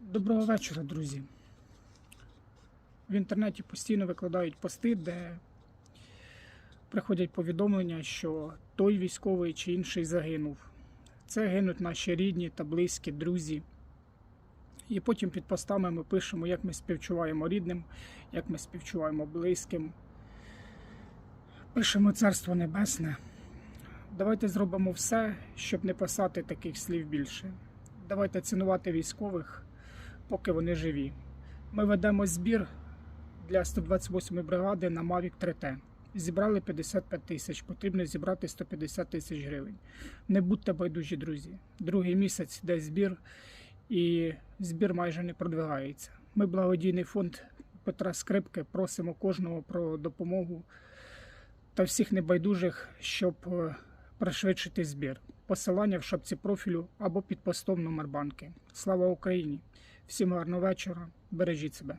Доброго вечора, друзі. В інтернеті постійно викладають пости, де приходять повідомлення, що той військовий чи інший загинув. Це гинуть наші рідні та близькі, друзі. І потім під постами ми пишемо, як ми співчуваємо рідним, як ми співчуваємо близьким. Пишемо Царство Небесне. Давайте зробимо все, щоб не писати таких слів більше. Давайте цінувати військових, поки вони живі. Ми ведемо збір для 128 бригади на Mavic 3T. Зібрали 55 тисяч, потрібно зібрати 150 тисяч гривень. Не будьте байдужі, друзі. Другий місяць йде збір, і збір майже не продвигається. Ми благодійний фонд Петра Скрипки просимо кожного про допомогу та всіх небайдужих, щоб е, пришвидшити збір. Посилання в шапці профілю або під постом номер банки. Слава Україні! Всім гарного вечора! Бережіть себе!